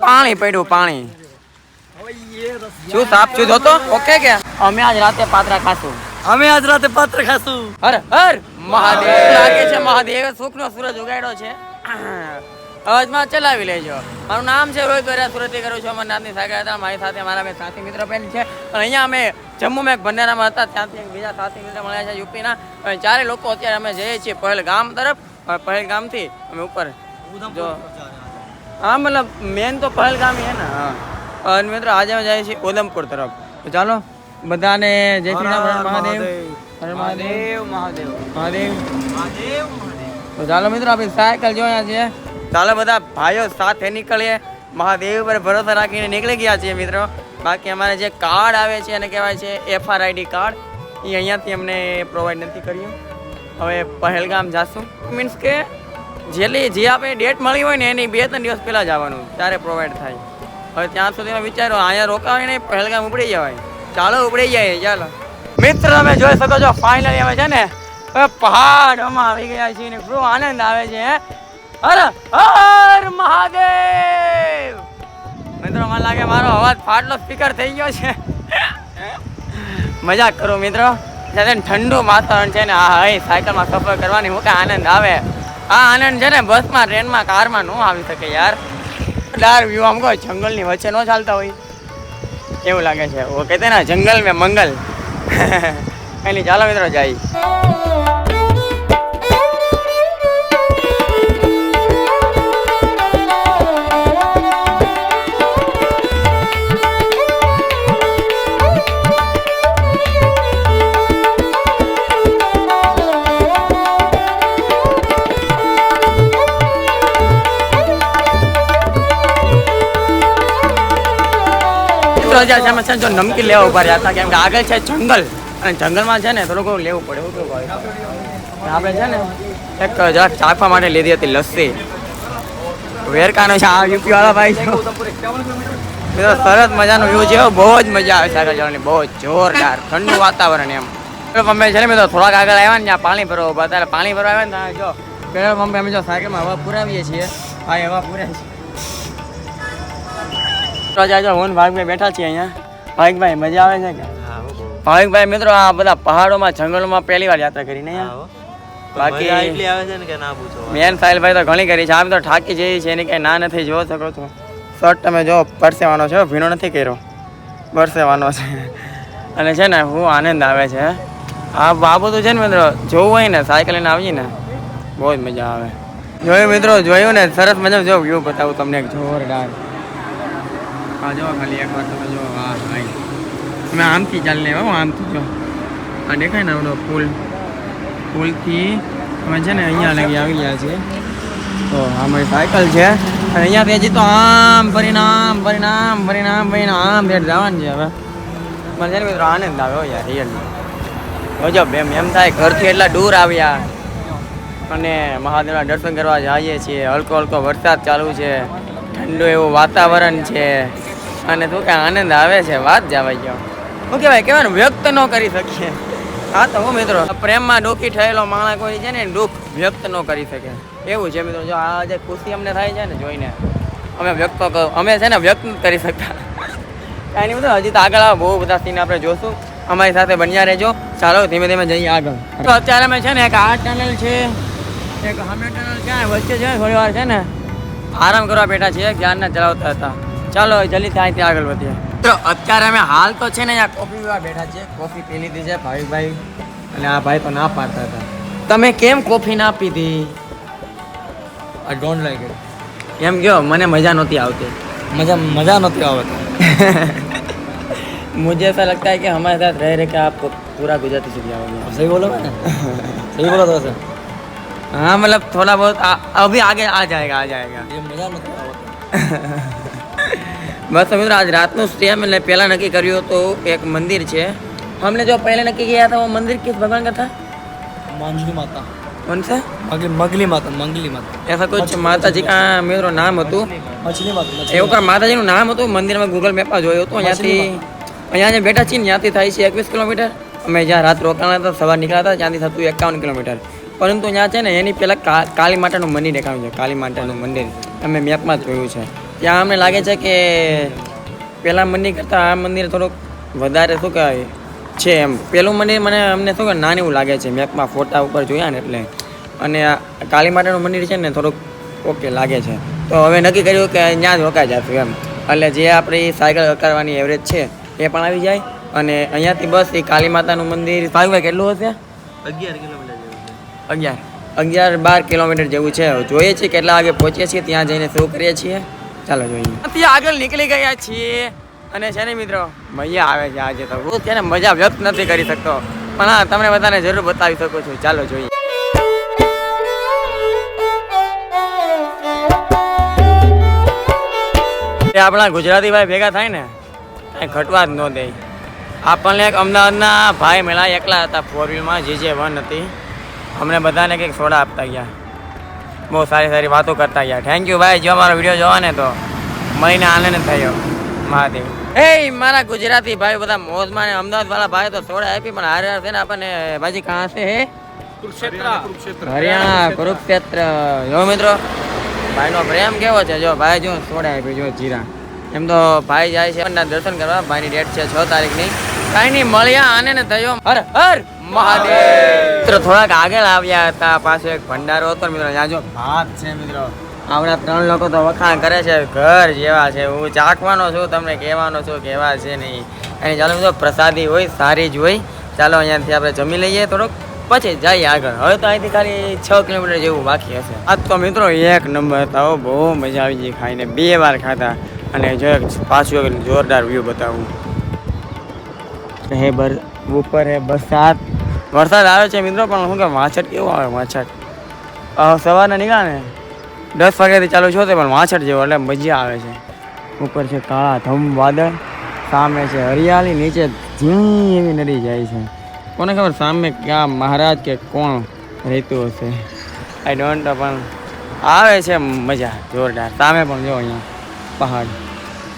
પાણી પડ્યું પાણી. શું સાપ શું જોતો ઓકે કે? અમે આજ રાતે પાત્રા ખાશું. અમે આજ રાતે પાત્ર ખાશું. હર હર. મહાદેવ. છે મહાદેવ? સુખનો સૂરજ ઉગાડ્યો છે. અવાજમાં ચલાવી લેજો. મારું નામ છે રોહિત વરિયા સુરતી કરું છું અમારા નાતની સાગર હતા મારી સાથે મારા બે સાથી મિત્ર બેન છે. અહીંયા અમે જમ્મુ મેં ભંડારામાં હતા. ત્યાંથી બીજા સાથી મિત્ર મળ્યા છે યુપીના. અને ચારે લોકો અત્યારે અમે જઈએ છીએ પહેલ ગામ તરફ. પહેલ ગામથી અમે ઉપર જો. હા મતલબ મેન તો પહેલગામ હે ને હા. અને મિત્રો આજે અમે જઈએ છીએ ઉધમપુર તરફ. તો ચાલો બધાને જય શ્રી રામ મહાદેવ. મહાદેવ. મહાદેવ. મહાદેવ તો ચાલો મિત્રો આપણે સાયકલ જોયા છે ચાલો બધા ભાઈઓ સાથે નીકળીએ. મહાદેવ પર ભરોસા રાખીને નીકળી ગયા છીએ મિત્રો. બાકી અમારે જે કાર્ડ આવે છે એને કહેવાય છે એફઆરઆઈડી કાર્ડ. એ અહીંયાથી અમને પ્રોવાઈડ નથી કર્યું. હવે પહેલગામ જાશું. મીન્સ કે જેટલી જે આપણે ડેટ મળી હોય ને એની બે ત્રણ દિવસ પહેલાં જવાનું ત્યારે પ્રોવાઈડ થાય. હવે ત્યાં સુધી વિચારો અહીંયા રોકાવે નહીં, પહેલગામ ઉપડી જવાય. ચાલો, ઉપડી જાય ચાલો. મિત્ર, તમે જોઈ શકો છો ફાઇનલી અમે છે ને પહાડમાં આવી ગયા છીએ ને શું આનંદ આવે છે હર હર મહાદેવ! મિત્રો, મને લાગે મારો અવાજ ફાટલો સ્પીકર થઈ ગયો છે. મજાક કરો, મિત્રો. ઠંડુ વાતાવરણ છે ને, આ સાયકલમાં સફર કરવાની હું આનંદ આવે. આ આનંદ છે ને, બસમાં, ટ્રેનમાં, કારમાં ન આવી શકે યાર. ડાર વ્યૂ આમ કહો, જંગલની વચ્ચે ન ચાલતા હોય. એવું લાગે છે. ઓ કહેતે ને જંગલ મેં મંગલ. નહીં ચાલો મિત્રો, જાય. મિત્રો જ્યાં છે અમે જો નમકીન લેવા ઊભા રહ્યા હતા, કેમ કે આગળ છે જંગલ. અને જંગલમાં છે ને થોડું લેવું પડે, એવું કેવું હોય. આપણે છે ને એક જરાક ચાખવા માટે લીધી હતી લસ્સી. વેરકાનો છે આ યુપી વાળા ભાઈ છે. સરસ મજાનો વ્યૂ છે બહુ જ મજા આવે છે આગળ જવાની, બહુ જોરદાર, ઠંડુ વાતાવરણ એમ. અમે છે ને મિત્રો, થોડાક આગળ આવ્યા ને ત્યાં પાણી ભરવા ઊભા ત્યારે પાણી ભરવા આવ્યા ને ત્યાં જો, પેલા મમ્મી અમે જો સાયકલમાં હવા પુરાવીએ છીએ. હા હવા પુરાય છે. તો જાય તો હું ભાવિકભાઈ બેઠા છીએ અહીંયા. ભાવિકભાઈ મજા આવે છે કે? ભાવિકભાઈ મિત્રો આ બધા પહાડોમાં જંગલોમાં પહેલી વાર યાત્રા કરીને અહીંયા? આવે છે ને કે ના પૂછો મેન સાહિલભાઈ તો ઘણી કરી છે. આમ તો થાકી જઈ છે એની કઈ ના નથી જોઈ શકો છો. શર્ટ તમે જો પરસેવાનો છે ભીનો નથી કર્યો. પરસેવાનો છે. અને છે ને હું આનંદ આવે છે. આ આ બધું છે ને મિત્રો જોવું હોય ને સાયકલ લઈને આવીએ ને બહુ જ મજા આવે. જોયું મિત્રો જોયું ને સરસ મજા જો વ્યૂ બતાવું તમને જોરદાર. હા જો ખાલી એકવાર તમે જો અમે આમથી ચાલી લેવા આમથી જો. આ દેખાય ને આપણો પુલ? પુલથી અમે છે ને અહીંયા લગી આવી ગયા છીએ. તો અમારી સાયકલ છે. અને અહીંયા હજી તો આમ પરિણામ પરિણામ પરિણામ આમ આમ ભેટ જવાનું છે હવે. મને છે ને મિત્રો આનંદ આવ્યો યાર રિયલી ગજબ, એમ એમ થાય ઘરથી એટલા દૂર આવ્યા. અને મહાદેવના દર્શન કરવા જઈએ છીએ. હલકો હલકો વરસાદ ચાલુ છે. ઠંડુ એવું વાતાવરણ છે. અને તું કે આનંદ આવે છે, વાત જવા ગયો શું કહેવાય કહેવાય વ્યક્ત ન કરી શકીએ. હા તો હું મિત્રો, પ્રેમમાં દુઃખી થયેલો માણસ કોઈ છે ને, દુઃખ વ્યક્ત ન કરી શકે. એવું છે મિત્રો, જો આ જે ખુશી અમને થાય છે ને જોઈને, અમે વ્યક્ત અમે છે ને વ્યક્ત કરી શકતા. કાંઈ નહીં બધું હજી તો આગળ બહુ બધા સીન આપણે જોશું. અમારી સાથે બન્યા રહેજો. ચાલો, ધીમે ધીમે જઈએ આગળ. તો અત્યારે અમે છે ને એક આ ટનલ છે, એક હમે ટનલ છે વચ્ચે છે થોડી વાર છે ને, આરામ કરવા બેઠા છીએ જ્ઞાનના ચલાવતા હતા. ચાલો જલ્દી ત્યાંથી આગળ વધીએ તો અત્યારે અમે હાલ તો છે ને અહીંયા કોફી પીવા બેઠા છીએ કોફી પી લીધી છે ભાવિકભાઈ અને આ ભાઈ તો ના પાડતા હતા તમે કેમ કોફી ના પીધી આઈ ડોન્ટ લાઈક ઇટ એમ કયો મને મજા નહોતી આવતી મજા મજા નથી આવતી मुझे ऐसा लगता है कि हमारे साथ रह रहे के आपको पूरा गुजराती सीख जाओगे सही बोलो मैंने सही बोला तो वैसे हाँ मतलब थोड़ा बहुत आ, अभी आगे आ जाएगा आ जाएगा ये मजा નથી આવતો બસ તો મિત્રો આજ રાતનું સ્ટે मैंने पहला नक्की કર્યું तो एक मंदिर છે हमने जो पहले नक्की किया था वो मंदिर किस भगवान का था मंगली माता कौन सा मंगली मंगली माता मंगली माता ऐसा कुछ माता जी का मेरो નામ હતું મછલી માતા એ મછલી ઉપર માતાજીનું નામ હતું મંદિરમાં ગૂગલ મેપમાં જોયું હતું અહીંયાથી અહીંયા જે બેઠા છીએ ને ત્યાંથી થાય છે એકવીસ કિલોમીટર અમે જ્યાં રાત રોકાણા હતા સવાર નીકળ્યા હતા ત્યાંથી થતું એકાવન કિલોમીટર પરંતુ ત્યાં છે ને એની પહેલાં કા કાળી માતાનું મંદિર દેખાયું છે કાળી માતાનું મંદિર અમે મેપમાં જ જોયું છે ત્યાં અમને લાગે છે કે પહેલાં મંદિર કરતાં આ મંદિર થોડુંક વધારે શું કહેવાય છે એમ. પેલું મંદિર મને અમને શું કે નાનું એવું લાગે છે મેપમાં ફોટા ઉપર જોયા ને એટલે. અને કાલી કાળી માતાનું મંદિર છે ને થોડુંક ઓકે લાગે છે. તો હવે નક્કી કર્યું કે ત્યાં જ રોકાઈ જશું એમ. એટલે જે આપણી સાયકલ કરવાની એવરેજ છે એ પણ આવી જાય. અને અહીંયાથી બસ એ કાળી માતાનું મંદિર ભાઈ કેટલું હશે? અગિયાર કિલોમીટર અગિયાર. અગિયાર બાર કિલોમીટર જેવું છે. જોઈએ છીએ કેટલા વાગે પહોંચીએ છીએ ત્યાં જઈને શું કરીએ છીએ. ચાલો જોઈએ. ત્યાં આગળ નીકળી ગયા છીએ અને છે ને મિત્રો, મજા આવે છે આજે તો. હું તેને મજા વ્યક્ત નથી કરી શકતો, પણ હા, તમને બધાને જરૂર બતાવી શકું છું. ચાલો જોઈએ. આપણા ગુજરાતી ભાઈ ભેગા થાય ને કાંઈ ઘટવા જ ન દે. આપણને એક અમદાવાદના ભાઈ મેળા એકલા હતા ફોર વ્હીલમાં જે જે વન હતી. અમને બધાને કંઈક સોડા આપતા ગયા. બહુ સારી સારી વાતો કરતા ગયા. થેન્ક યુ ભાઈ જો મારો વીડિયો જોવા ને તો મળીને આનંદ થયો. મહાદેવ. એ મારા ગુજરાતી ભાઈ બધા મોજમાં ને અમદાવાદ વાળા ભાઈ તો સોડા આપી પણ હારે હારે છે ને આપણને ભાજી કહા છે હે? હરિયાણા કુરુક્ષેત્ર. જો મિત્રો ભાઈનો પ્રેમ કેવો છે? જો ભાઈ જો સોડા આપી જો જીરા. એમ તો ભાઈ જાય છે દર્શન કરવા. ભાઈની ડેટ છે છ તારીખની. કાંઈ નહીં મળ્યા આને ને થયો. હર હર! મિત્રો, થોડાક આગળ આવ્યા હતા પાછો એક ભંડારો હતો મિત્રો, ત્યાં જો ભાત છે મિત્રો. આપણા ત્રણ લોકો તો વખાણ કરે છે, ઘર જેવા છે. હું ચાખવાનો છું, તમને કહેવાનો છું કેવા છે નહીં. અને ચાલો મિત્રો, પ્રસાદી હોય, સારી જ હોય. ચાલો અહીંયાથી આપણે જમી લઈએ થોડુંક. પછી જઈએ આગળ. હવે તો અહીંથી ખાલી છ કિલોમીટર જેવું બાકી હશે. આજ તો મિત્રો એક નંબર હતા બહુ મજા આવી ગઈ ખાઈને. બે વાર ખાધા. અને જો પાછું જોરદાર વ્યૂ બતાવું. હે, બર, ઉપર હે વરસાદ વરસાદ આવે છે મિત્રો, પણ શું કે વાછટ કેવો આવે, વાછટ. સવારના નીકળ્યા ને દસ વાગ્યાથી ચાલુ છો તે પણ વાછટ જેવો, એટલે મજા આવે છે. ઉપર છે કાળા ધમ વાદળ, સામે છે હરિયાળી, નીચે ઝીણી એવી નદી જાય છે. કોને ખબર સામે ક્યાં મહારાજ કે કોણ રહેતું હશે? આઈ ડોન્ટ પણ આવે છે મજા, જોરદાર. સામે પણ જો અહીંયા પહાડ,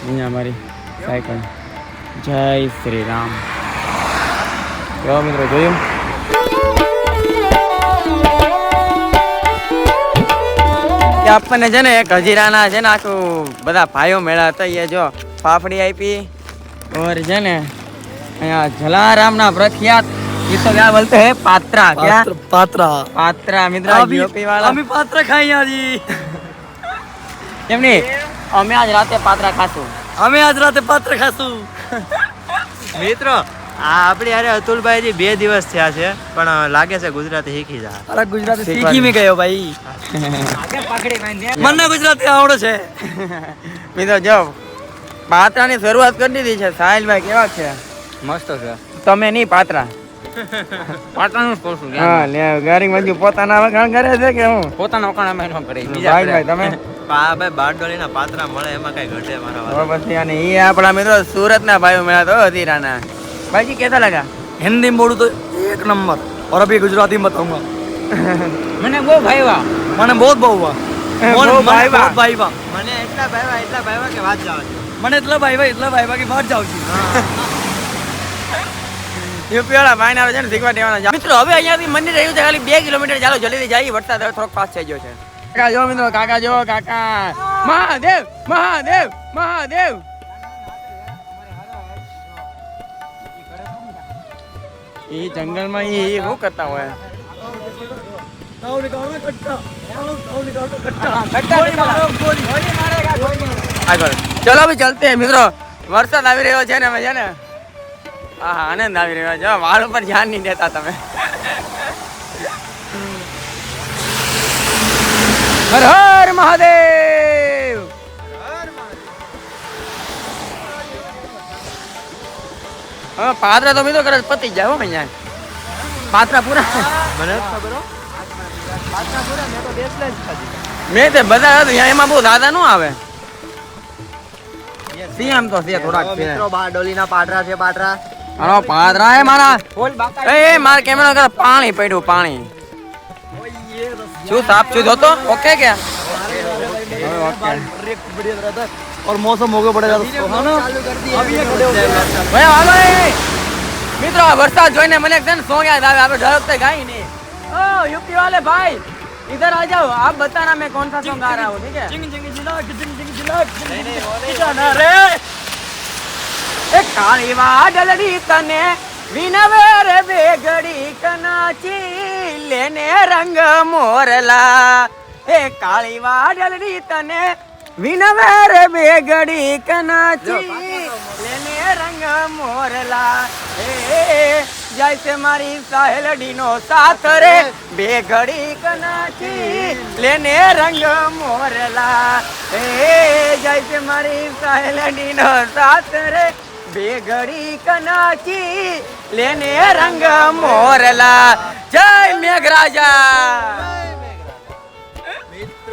અહીંયા મારી સાયકલ. જય શ્રી રામ. કેવો મિત્રો, જોયું? આપણને છે ને એક હજીરાના છે ને આખું બધા ભાઈઓ મેળા હતા એ જો ફાફડી આપી ઓર છે ને અહીંયા જલારામના પ્રખ્યાત ये तो क्या बोलते हैं पात्रा क्या પાત્ર- પાત્રા पात्रा मित्र अभी यूपी वाला अभी पात्रा खाई आजी એમ નહીં અમે આજ રાતે પાત્રા ખાશું અમે આજ રાતે પાત્ર ખાશું મિત્રો આ આપણી અરે અતુલભાઈ બે દિવસ થયા છે પણ લાગે છે ગુજરાતી શીખી જા. અરે ગુજરાતી શીખી મે ગયો ભાઈ? મને ગુજરાતી આવડે છે. મિત્રો જો પાત્રાની શરૂઆત કરી દીધી છે. સાહિલભાઈ કેવા છે? મસ્ત છે. તમે નહીં પાત્રા? પાટણનું જ છું હા લે ગાડી બાજુ પોતાના વખાણ કરે છે કે હું? પોતાનો વખાણ અમે ન કરી ભાઈ ભાઈ તમે? ભાઈ બારડોલીના પાત્રા મળે એમાં કઈ ઘટે મારા પછી અને એ આપણા મિત્રો સુરતના ભાઈઓ મેળા તો હતીરાના ભાઈજી કેતા લગા हिंदी में बोलूं तो एक नंबर और अभी गुजराती में बताऊंगा મને બહુ ભાઈવા मैंने बहुत बहु हुआ બહુ મને ભાઈ બા. बहुत ભાઈ બા મને એટલા ભાઈવા એટલા ભાઈવા કે વાત જાવ મને એટલા ભાઈ ભાઈ એટલા ભાઈ બાકી બહાર જાઉં છું યુપી વાળા ભાઈ આવે છે ને શીખવા દેવાના મિત્રો હવે અહીંયાથી મંદિર રહ્યું છે ખાલી બે કિલોમીટર ચાલો જલ્દી જઈએ વરસાદ હવે થોડોક ફાસ્ટ થઈ ગયો છે કાકા જો મિત્રો કાકા જો કાકા મહાદેવ મહાદેવ મહાદેવ એ જંગલમાં એ શું કરતા હોય? ચલો ભાઈ, ચલતે મિત્રો. વરસાદ આવી રહ્યો છે ને અમે છે ને? હા હા, આનંદ આવી રહ્યો છે. વાળ ઉપર ધ્યાન નહીં દેતા તમે. હર હર મહાદેવ! હા પાત્રા તો મિત્રો કદાચ પતી જાય હો અહીંયા. પાત્રા પૂરા. મને ખબર મેં તે બધા હતું એમાં બહુ દાદા નું આવે. સીએમ તો છે થોડાક મિત્રો બારડોલીના પાટરા છે પાટરા હાલો પાદરા હે મારા. એ એ મારા કેમેરા કર પાણી પડ્યું પાણી. શું સાફ છું જોતો? ઓકે કે? और मौसम हो गया बड़ा ज्यादा सुहाना अभी ये खड़े हो गए ભાઈ હાલો એ મિત્રો આ વરસાદ જોઈને મને એકદમ સોંગ યાદ આવે આપણે ઢળકતે ગાઈ નહીં ઓ जाओ यूपी वाले भाई इधर आ जाओ आप बताना मैं कौन सा सॉन्ग गा रहा हूँ ठीक है जिंग जिंग जिलाक जिंग जिंग जिलाक નહીં નહીં वो नहीं जाना रे એ કાળી વાદળડી તને વિનવે રે બેગડી કનાચી લેને રંગ મોરલા એ કાળી વાદળડી બે ઘડી બેગડી કનાચી. લેને રંગ મોરલા. એ છે મારી સાહેલડીનો સાથ રે. બેગડી કનાચી. લેને રંગ મોરલા. એ છે મારી સાહેલડીનો સાથ રે. બેગડી કનાચી. લેને રંગ મોરલા. જય મેઘરાજા.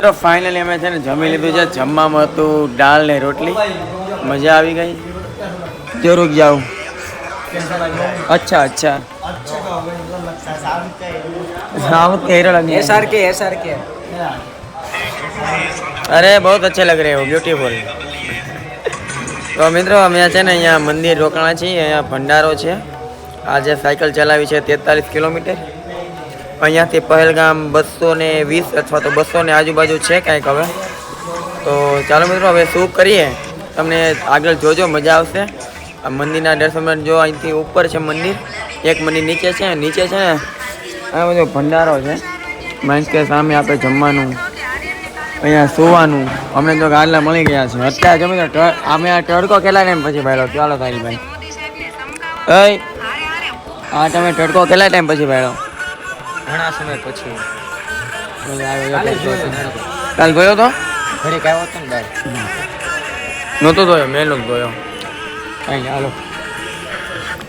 તો ફાઇનલી અમે છે ને જમી લીધું છે જમવામાં હતું દાળ ને રોટલી મજા આવી ગઈ જરૂર જાઉં અચ્છા અચ્છા साउथ के हीरो लगे એસઆર કે એસઆર કે અરે બહુ अच्छे लग रहे हो બ્યુટીફુલ તો મિત્રો અમે છે ને અહીંયા મંદિર રોકાણા છીએ અહીંયા ભંડારો છે આજે સાયકલ ચલાવી છે તેતાલીસ કિલોમીટર અહીંયાથી પહેલગામ બસો ને વીસ અથવા તો બસો ને આજુબાજુ છે કાંઈક હવે. તો ચાલો મિત્રો હવે શું કરીએ? તમને આગળ જોજો મજા આવશે. આ મંદિરના દર્શન જો અહીંથી ઉપર છે મંદિર એક મંદિર નીચે છે નીચે છે. ને આ બધો ભંડારો છે. મીન્સ કે સામે આપણે જમવાનું અહીંયા સુવાનું. અમને તો ગાડલા મળી ગયા છે. અત્યારે જમી તો અમે આ તડકો કેટલા ટાઈમ પછી ભાડ્યો ચાલો તારી ભાઈ. હા આ તમે તડકો કેટલા ટાઈમ પછી ભાડ્યો ઘણા સમય પછી. કાલ ગયો તો ઘરે કાયો હતો? ને ભાઈ નહોતો ધોયો મેં નહોતો ધોયો કઈ હાલો.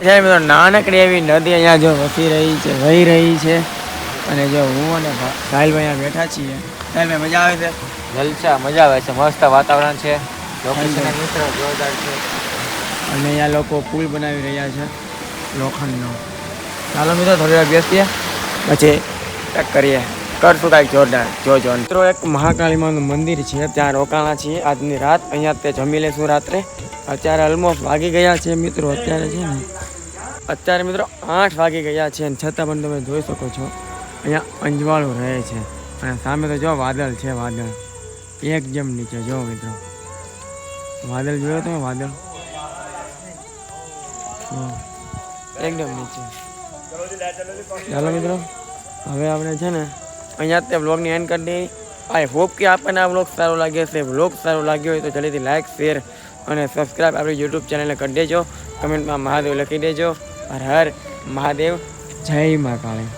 છે મિત્રો નાનકડી એવી નદી અહીંયા જો વસી રહી છે વહી રહી છે. અને જો હું અને સાહિલભાઈ અહીંયા બેઠા છીએ. સાહિલભાઈ મજા આવે છે? જલસા મજા આવે છે. મસ્ત વાતાવરણ છે. લોકેશન મિત્ર જોરદાર છે. અને અહીંયા લોકો પુલ બનાવી રહ્યા છે. લોખંડનો. ચાલો મિત્રો થોડી વાર બેસીએ પછી કંઈક કરીએ. કરશું કાંઈક જોરદાર જોજો મિત્રો, એક મહાકાળીમાનું મંદિર છે, ત્યાં રોકાણા છીએ. આજની રાત અહીંયા તે જમી લેશું રાત્રે. અત્યારે ઓલમોસ્ટ વાગી ગયા છે મિત્રો, અત્યારે છે ને. અત્યારે મિત્રો આઠ વાગી ગયા છે, અને છતાં પણ તમે જોઈ શકો છો, અહીંયા અંજવાળું રહે છે. અને સામે તો જો વાદળ છે, વાદળ. એક જેમ નીચે, જો મિત્રો. વાદળ જોયો તમે, વાદળ. એકદમ નીચે. ચાલો મિત્રો, હવે આપણે છે ને અહીંયા તે બ્લોગની એન્ડ કરી દઈએ. આઈ હોપ કે આપણને આ બ્લોગ સારો લાગ્યો હશે. બ્લોગ સારો લાગ્યો હોય તો જલ્દીથી લાઇક શેર અને સબસ્ક્રાઈબ આપણી યુટ્યુબ ચેનલને કરી દેજો. કમેન્ટમાં મહાદેવ લખી દેજો. હર હર મહાદેવ. જય મા કાળી.